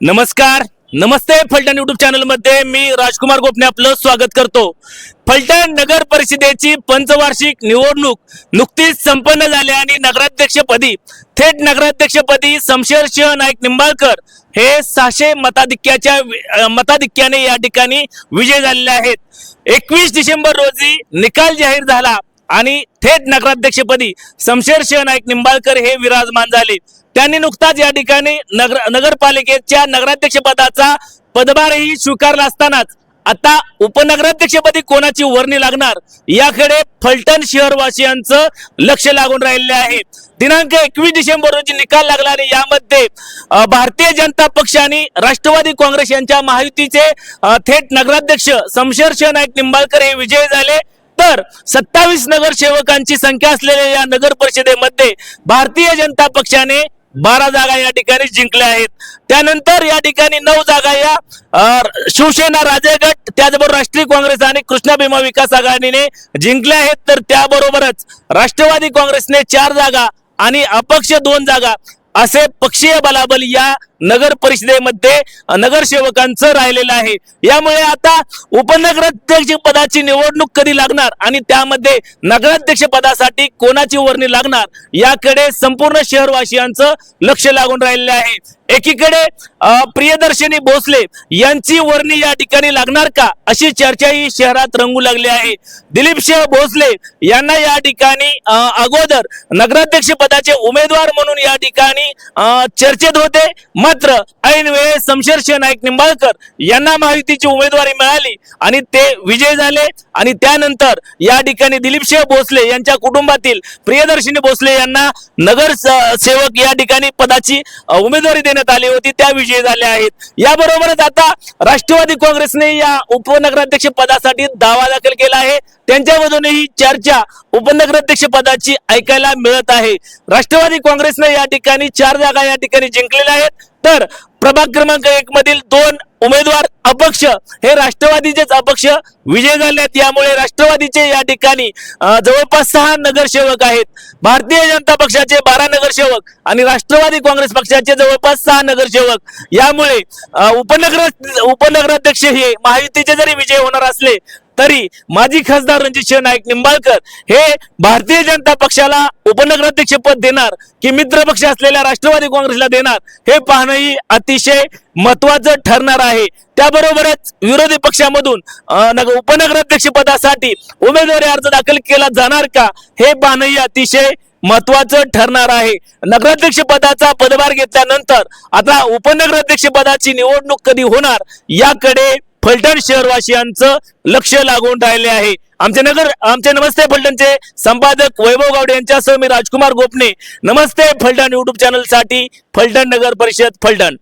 नमस्कार नमस्ते फलटण युट्यूब चॅनलमध्ये मी राजकुमार गोपने आपलं स्वागत करतो. फलटण नगर परिषदेची पंचवार्षिक निवडणूक नुकतीच संपन्न झाली आणि नगराध्यक्षपदी थेट नगराध्यक्षपदी शमशेर सिंह नाईक निंबाळकर हे सहाशे मताधिक्याच्या मताधिक्याने या ठिकाणी विजय झालेले आहेत. एकवीस डिसेंबर रोजी निकाल जाहीर झाला. आणि थेट नगराध्यक्षपदी शमशेर शेह नाईक निंबाळकर हे विराजमान झाले. त्यांनी नुकताच या ठिकाणी नगर नगरपालिकेच्या नगराध्यक्षपदाचा पदभारही स्वीकारला असतानाच आता उपनगराध्यक्षपदी कोणाची वर्णी लागणार याकडे फलटण शहरवासियांचं लक्ष लागून राहिलेले आहे. दिनांक एकवीस डिसेंबर रोजी निकाल लागला आणि यामध्ये भारतीय जनता पक्ष आणि राष्ट्रवादी काँग्रेस यांच्या महायुतीचे थेट नगराध्यक्ष शमशेर शेह नाईक निंबाळकर हे विजयी झाले. तर सत्तावीस नगरसेवकांची संख्या असलेल्या या नगर परिषदेमध्ये भारतीय जनता पक्षाने बारा जागा या ठिकाणी जिंकल्या आहेत. त्यानंतर या ठिकाणी नऊ जागा या शिवसेना राजेगट त्याचबरोबर राष्ट्रीय काँग्रेस आणि कृष्णा भीमा विकास आघाडीने जिंकल्या आहेत. तर त्याबरोबरच राष्ट्रवादी काँग्रेसने चार जागा आणि अपक्ष दोन जागा असे पक्षीय बलाबल या नगर परिषदेमध्ये नगरसेवकांचं राहिलेलं आहे. यामुळे आता उपनगराध्यक्ष पदाची निवडणूक कधी लागणार आणि त्यामध्ये नगराध्यक्ष पदासाठी कोणाची वर्णी लागणार याकडे संपूर्ण शहरवासियांचं लक्ष लागून राहिलेलं आहे. एकीकडे प्रियदर्शनी भोसले यांची वर्णी या ठिकाणी लागणार का अशी चर्चा ही शहरात रंगू लागली आहे. दिलीप सिंह भोसले यांना या ठिकाणी अगोदर नगराध्यक्ष पदाचे उमेदवार म्हणून या ठिकाणी चर्चेत होते. मात्र ऐन वेळेस शमशेर नाईक निंबाळकर यांना महायुतीची उमेदवारी मिळाली आणि ते विजय झाले. आणि त्यानंतर या ठिकाणी दिलीप भोसले यांच्या कुटुंबातील प्रियदर्शिनी भोसले यांना नगर सेवक या ठिकाणी पदाची उमेदवारी देण्यात आली होती. त्या विजयी झाल्या आहेत. याबरोबरच आता राष्ट्रवादी काँग्रेसने या उपनगराध्यक्ष पदासाठी दावा दाखल केला आहे. त्यांच्यामधूनही चर्चा उपनगराध्यक्ष पदाची ऐकायला मिळत आहे. राष्ट्रवादी काँग्रेसने या ठिकाणी चार जागा या ठिकाणी जिंकलेल्या आहेत. तर प्रभाग क्रमांक एक मधील दोन उमेदवार अपक्ष हे राष्ट्रवादीचेच अपक्ष विजय झालेत. यामुळे राष्ट्रवादीचे या ठिकाणी जवळपास सहा नगरसेवक आहेत. भारतीय जनता पक्षाचे बारा नगरसेवक आणि राष्ट्रवादी काँग्रेस पक्षाचे जवळपास सहा नगरसेवक. यामुळे उपनगर उपनगराध्यक्ष हे महायुतीचे जरी विजय होणार असले तरी माजी खासदार रणजित नाईक निंबाळकर हे भारतीय जनता पक्षाला उपनगराध्यक्ष पद देणार की मित्र पक्ष असलेल्या राष्ट्रवादी काँग्रेसला देणार हे पाहणंही अतिशय महत्वाचं ठरणार आहे. त्याबरोबरच विरोधी पक्षामधून नग- उपनगराध्यक्ष पदासाठी उमेदवारी अर्ज दाखल केला जाणार का हे पाहणंही अतिशय महत्वाचं ठरणार आहे. नगराध्यक्ष पदाचा पदभार घेतल्यानंतर आता उपनगराध्यक्ष पदाची निवडणूक कधी होणार याकडे फलटण शहरवासियांचं लक्ष लागून राहिले आहे. आमचे नगर आमचे नमस्ते फलटणचे संपादक वैभव गावडे यांच्यासह मी राजकुमार गोपने नमस्ते फलटण युट्यूब चॅनलसाठी फलटण नगर परिषद फलटण.